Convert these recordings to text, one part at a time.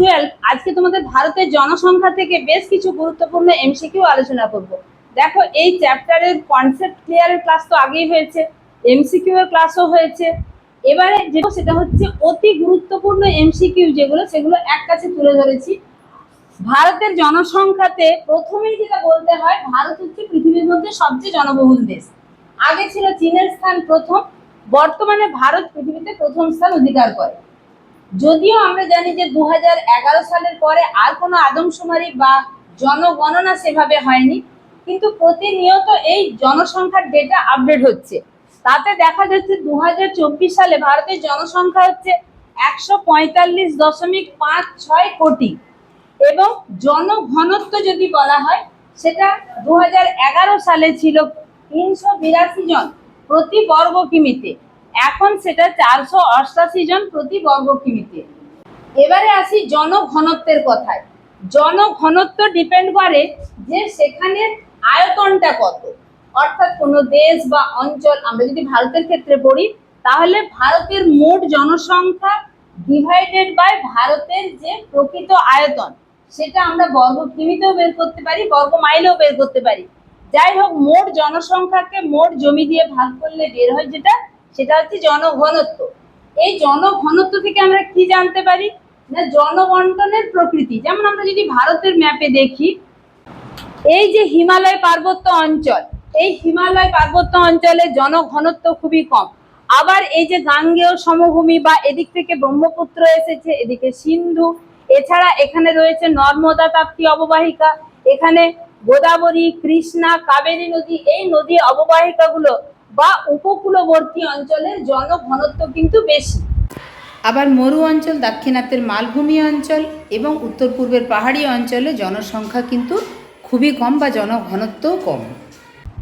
Twelve আজকে তোমাদের ভারতের জনসংখ্যা থেকে বেশ কিছু গুরুত্বপূর্ণ এমসিকিউ আলোচনা করব। দেখো, এই চ্যাপ্টারের কনসেপ্ট ক্লিয়ারের ক্লাস তো আগেই হয়েছে এমসিকিউ এর ক্লাসও হয়েছে। এবারে যেটা সেটা হচ্ছে অতি গুরুত্বপূর্ণ এমসিকিউ যেগুলো, সেগুলো এক কাছে তুলে ধরেছি। ভারতের জনসংখ্যাতে প্রথমেই যেটা বলতে হয়, ভারত হচ্ছে পৃথিবীর মধ্যে সবচেয়ে জনবহুল দেশ। আগে ছিল চীনের স্থান প্রথম, বর্তমানে ভারত পৃথিবীতে প্রথম স্থান অধিকার করে। যদিও আমরা জানি যে দু হাজার এগারো সালের পরে আর কোনো আদমশুমারি বা জনগণনা সেভাবে হয়নি, কিন্তু প্রতিনিয়ত এই জনসংখ্যার ডেটা আপডেট হচ্ছে। তাতে দেখা যাচ্ছে দু হাজার চব্বিশ সালে ভারতের জনসংখ্যা হচ্ছে একশো পঁয়তাল্লিশ দশমিক পাঁচ ছয় কোটি এবং জনঘনত্ব যদি বলা হয়, সেটা দু হাজার এগারো সালে ছিল তিনশো বিরাশি জন প্রতি বর্গ কিমিতে। এখন সেটা চারশো অষ্টাশি জন প্রতি বর্গ কিমিতে। এবারে আসি জনঘনত্বের কথায়। জনঘনত্ব ডিপেন্ড করে যে সেখানে আয়তনটা কত। অর্থাৎ কোনো দেশ বা অঞ্চল, আমরা যদি ভারতের ক্ষেত্রে পড়ি, তাহলে ভারতের মোট জনসংখ্যা ডিভাইডেড বাই ভারতের যে প্রকৃত আয়তন, সেটা আমরা বর্গ কিমিতেও বের করতে পারি, বর্গ মাইলেও বের করতে পারি। যাই হোক, মোট জনসংখ্যাকে মোট জমি দিয়ে ভাগ করলে বের হয় যেটা সেটা হচ্ছে জনঘনত্ব। এই জনঘনত্ব থেকে আমরা কি জানতে পারি? না জনবন্টনের প্রকৃতি। যেমন আমরা যদি ভারতের ম্যাপে দেখি, এই যে হিমালয় পার্বত্য অঞ্চল, এই হিমালয় পার্বত্য অঞ্চলে জনঘনত্ব খুবই কম। আবার এই যে গাঙ্গেয় সমভূমি বা এদিক থেকে ব্রহ্মপুত্র এসেছে, এদিকে সিন্ধু, এছাড়া এখানে রয়েছে নর্মদা তাপ্তি অববাহিকা, এখানে গোদাবরী, কৃষ্ণা, কাবেরী নদী, এই নদী অববাহিকাগুলো বা উপকূলবর্তী অঞ্চলের জনঘনত্ব কিন্তু বেশি। আবার মরু অঞ্চল দাক্ষিণাত্যের মালভূমি অঞ্চল এবং উত্তর পূর্বের পাহাড়ি অঞ্চলে জনসংখ্যা কিন্তু খুবই কম বা জনঘনত্বও কম।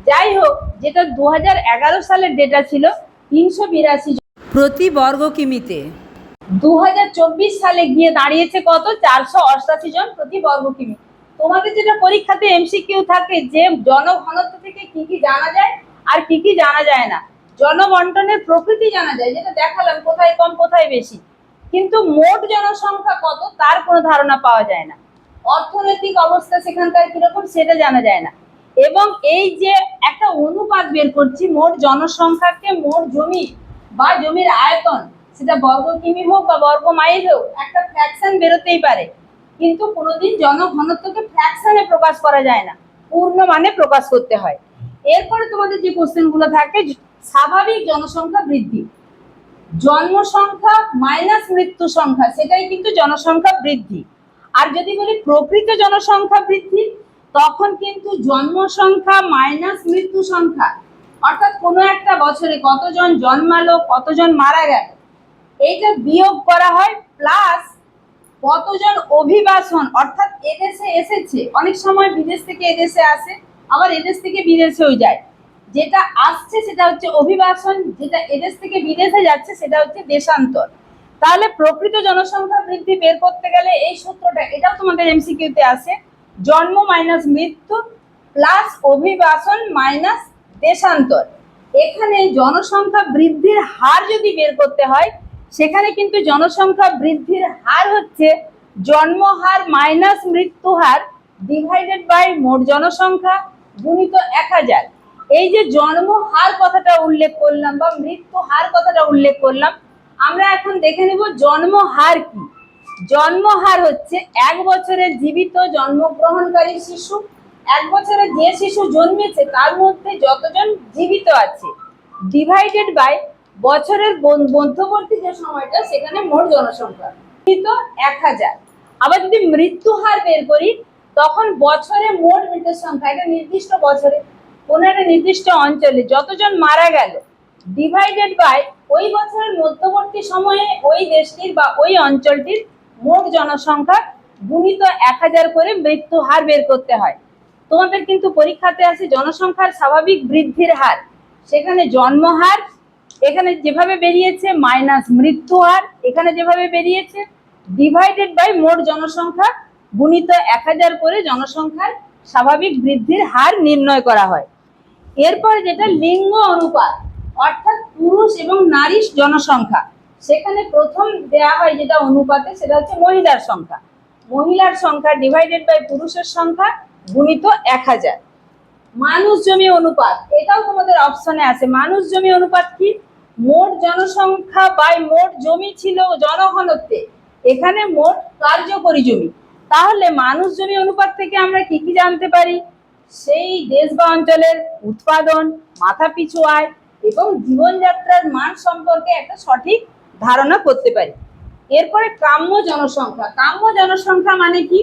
যাই হোক যেটা দু সালের ডেটা ছিল তিনশো বিরাশি প্রতি বর্গ কিমিতে? দু হাজার চব্বিশ সালে গিয়ে দাঁড়িয়েছে কত? চারশো অষ্টাশি জন প্রতি বর্গ কিমি। তোমাদের যেটা পরীক্ষাতে এমসিকিউ থাকে যে জনঘনত্ব থেকে কি কি জানা যায় আর কি কি জানা যায় না। জনবন্টনের প্রকৃতি জানা যায়, যেটা দেখালাম কোথায় কম, কোথায় বেশি। কিন্তু মোট জনসংখ্যা কত, তার কোনো ধারণা পাওয়া যায় না। অর্থনৈতিক অবস্থা সেখানকার কীরকম, সেটা জানা যায় না। এবং এই যে একটা অনুপাত বের করছি, মোট জনসংখ্যাকে মোট জমি বা জমির আয়তন, সেটা বর্গ কিমি হোক বা বর্গ মাইল হোক, একটা ফ্র্যাকশন বেরোতেই পারে। কিন্তু কোনোদিন জনঘনত্বকে ফ্র্যাকশনে প্রকাশ করা যায় না। পূর্ণ মানে প্রকাশ করতে হয়। এরপরে তোমাদের যে কোশ্চেনগুলো থাকে, স্বাভাবিক জনসংখ্যা বৃদ্ধি। জন্মসংখ্যা মাইনাস মৃত্যু সংখ্যা, সেটাই কিন্তু জনসংখ্যা বৃদ্ধি। আর যদি বলি প্রকৃত জনসংখ্যা বৃদ্ধি, তখন কিন্তু জন্মসংখ্যা মাইনাস মৃত্যু সংখ্যা। অর্থাৎ কোনো একটা বছরে কতজন জন্মালো, কতজন মারা গেল, এইটা বিয়োগ করা হয় প্লাস কতজন অভিবাসন, অর্থাৎ এদেশে এসেছে। অনেক সময় বিদেশ থেকে এদেশে আসে আবার এদেশ থেকে বিদেশেও যায়। যেটা আসছে সেটা হচ্ছে অভিবাসন, যেটা এদেশ থেকে বিদেশে যাচ্ছে সেটা হচ্ছে দেশান্তর। তাহলে প্রকৃত জনসংখ্যা বৃদ্ধি বের করতে গেলে এই সূত্রটা, এটাও তোমাদের এমসিকিউতে আসে জন্ম মাইনাস মৃত্যু প্লাস অভিবাসন মাইনাস দেশান্তর। এখানে জনসংখ্যা বৃদ্ধির হার যদি বের করতে হয়, সেখানে কিন্তু জনসংখ্যা বৃদ্ধির হার হচ্ছে জন্মহার মাইনাস মৃত্যু হার ডিভাইডেড বাই মোট জনসংখ্যা। গুণিত এক হাজার। এই যে জন্ম হার কথাটা উল্লেখ করলাম বা মৃত্যু হার কথাটা উল্লেখ করলাম, আমরা এখন দেখে নেব জন্ম হার কি। জন্ম হার হচ্ছে এক বছরের জীবিত জন্মগ্রহণকারী শিশু, এক বছরে যে শিশু জন্মেছে তার মধ্যে যতজন জীবিত আছে ডিভাইডেড বাই বছরের মধ্যবর্তী যে সময়টা, সেখানে মোট জনসংখ্যা। এক হাজার। আবার যদি মৃত্যু হার বের করি তখন বছরে মোট মৃতের সংখ্যা একটা নির্দিষ্ট বছরে, কোনো একটা নির্দিষ্ট অঞ্চলে যতজন মারা গেল ডিভাইডেড বাই ওই বছরের মধ্যবর্তী সময়ে ওই দেশটির বা ওই অঞ্চলটির মোট জনসংখ্যা গুণিত এক হাজার করে মৃত্যু হার বের করতে হয়। তোমাদের কিন্তু পরীক্ষাতে আছে জনসংখ্যার স্বাভাবিক বৃদ্ধির হার। সেখানে জন্মহার এখানে যেভাবে বেরিয়েছে মাইনাস মৃত্যু হার, এখানে যেভাবে বেরিয়েছে ডিভাইডেড বাই মোট জনসংখ্যা গুণিত এক হাজার করে জনসংখ্যার স্বাভাবিক বৃদ্ধির হার নির্ণয় করা হয়। এরপর যেটা লিঙ্গ অনুপাত, অর্থাৎ পুরুষ এবং নারীর জনসংখ্যা, সেখানে প্রথম দেয়া হয় যেটা অনুপাতে, সেটা হচ্ছে মহিলার সংখ্যা। মহিলার সংখ্যা ডিভাইডেড বাই পুরুষের সংখ্যা গুণিত এক হাজার। মানুষ জমি অনুপাত, এটাও তোমাদের অপশনে আছে। মানুষ জমি অনুপাত কি? মোট জনসংখ্যা বাই মোট জমি ছিল জনঘনত্বে। এখানে মোট কার্যকরী জমি। তাহলে মানুষ জমি অনুপাত থেকে আমরা কি কি জানতে পারি? সেই দেশ বা অঞ্চলের উৎপাদন, মাথাপিছু আয় এবং জীবনযাত্রার মান সম্পর্কে একটা সঠিক ধারণা করতে পারি। এরপরে কাম্য জনসংখ্যা। কাম্য জনসংখ্যা মানে কি?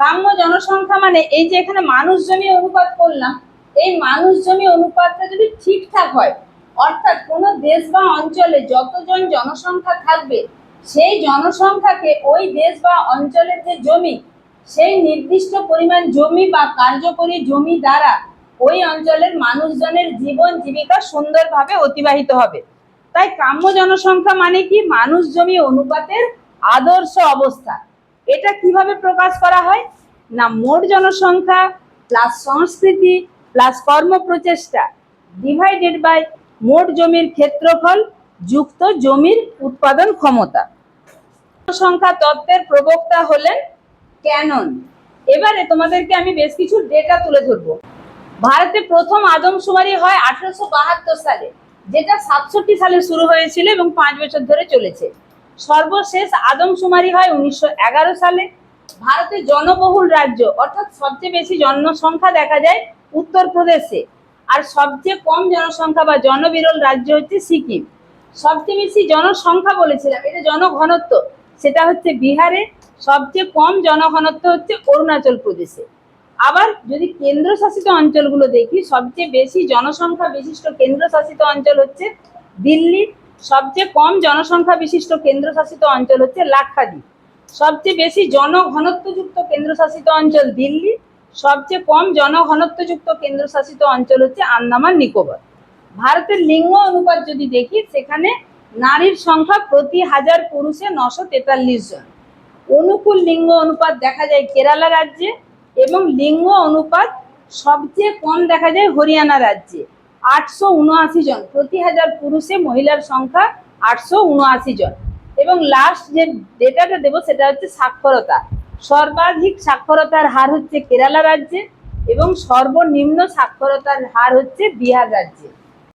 কাম্য জনসংখ্যা মানে এই যে এখানে মানুষ জমি অনুপাত করলাম এই মানুষ জমি অনুপাতটা যদি ঠিকঠাক হয়, অর্থাৎ কোনো দেশ বা অঞ্চলে যতজন জনসংখ্যা থাকবে সেই জনসংখ্যাকে ওই দেশ বা অঞ্চলের যে জমি, সেই নির্দিষ্ট পরিমাণ জমি বা কার্যকরী জমি দ্বারা ওই অঞ্চলের মানুষজনের জীবন জীবিকা সুন্দরভাবে অতিবাহিত হবে। তাই কাম্য জনসংখ্যা মানে কি? মানুষ জমি অনুপাতের আদর্শ অবস্থা। এটা কীভাবে প্রকাশ করা হয়? না, মোট জনসংখ্যা প্লাস সংস্কৃতি প্লাস কর্ম প্রচেষ্টা ডিভাইডেড বাই মোট জমির ক্ষেত্রফল যুক্ত জমির উৎপাদন ক্ষমতা। জনসংখ্যা তত্ত্বের প্রবক্তা হলেন ক্যানন। এবারে তোমাদেরকে আমি বেশ কিছু ডেটা তুলে ধরবো। ভারতে প্রথম আদমশুমারি হয় আঠারোশো বাহাত্তর সালে, যেটা সাতষট্টি সালে শুরু হয়েছিল এবং পাঁচ বছর ধরে চলেছে। সর্বশেষ আদমশুমারি হয় উনিশশো এগারো সালে। ভারতের জনবহুল রাজ্য, অর্থাৎ সবচেয়ে বেশি জনসংখ্যা দেখা যায় উত্তরপ্রদেশে। আর সবচেয়ে কম জনসংখ্যা বা জনবিরল রাজ্য হচ্ছে সিকিম। সবচেয়ে বেশি জনসংখ্যা বলেছিলাম, এটা জনঘনত্ব। সেটা হচ্ছে বিহারে সবচেয়ে কম জনঘনত্ব হচ্ছে অরুণাচল প্রদেশে। আবার যদি কেন্দ্রশাসিত অঞ্চলগুলো দেখি, সবচেয়ে বেশি জনসংখ্যা বিশিষ্ট কেন্দ্রশাসিত অঞ্চল হচ্ছে দিল্লি, সবচেয়ে কম জনসংখ্যা বিশিষ্ট কেন্দ্রশাসিত অঞ্চল হচ্ছে লাক্ষাদ্বীপ। সবচেয়ে বেশি জনঘনত্বযুক্ত কেন্দ্রশাসিত অঞ্চল দিল্লি, সবচেয়ে কম জনঘনত্বযুক্ত কেন্দ্রশাসিত অঞ্চল হচ্ছে আন্দামান নিকোবর। ভারতের লিঙ্গ অনুপাত যদি দেখি, সেখানে নারীর সংখ্যা প্রতি হাজার পুরুষে নশো তেতাল্লিশ জন। অনুকূল লিঙ্গ অনুপাত দেখা যায় কেরালা রাজ্যে এবং লিঙ্গ অনুপাত সবচেয়ে কম দেখা যায় হরিয়ানা রাজ্যে, আটশো উনআশি জন। প্রতি হাজার পুরুষে মহিলার সংখ্যা আটশো উনআশি জন। এবং লাস্ট যে ডেটাটা দেবো, সেটা হচ্ছে সাক্ষরতা। সর্বাধিক সাক্ষরতার হার হচ্ছে কেরালা রাজ্যে এবং সর্বনিম্ন সাক্ষরতার হার হচ্ছে বিহার রাজ্যে।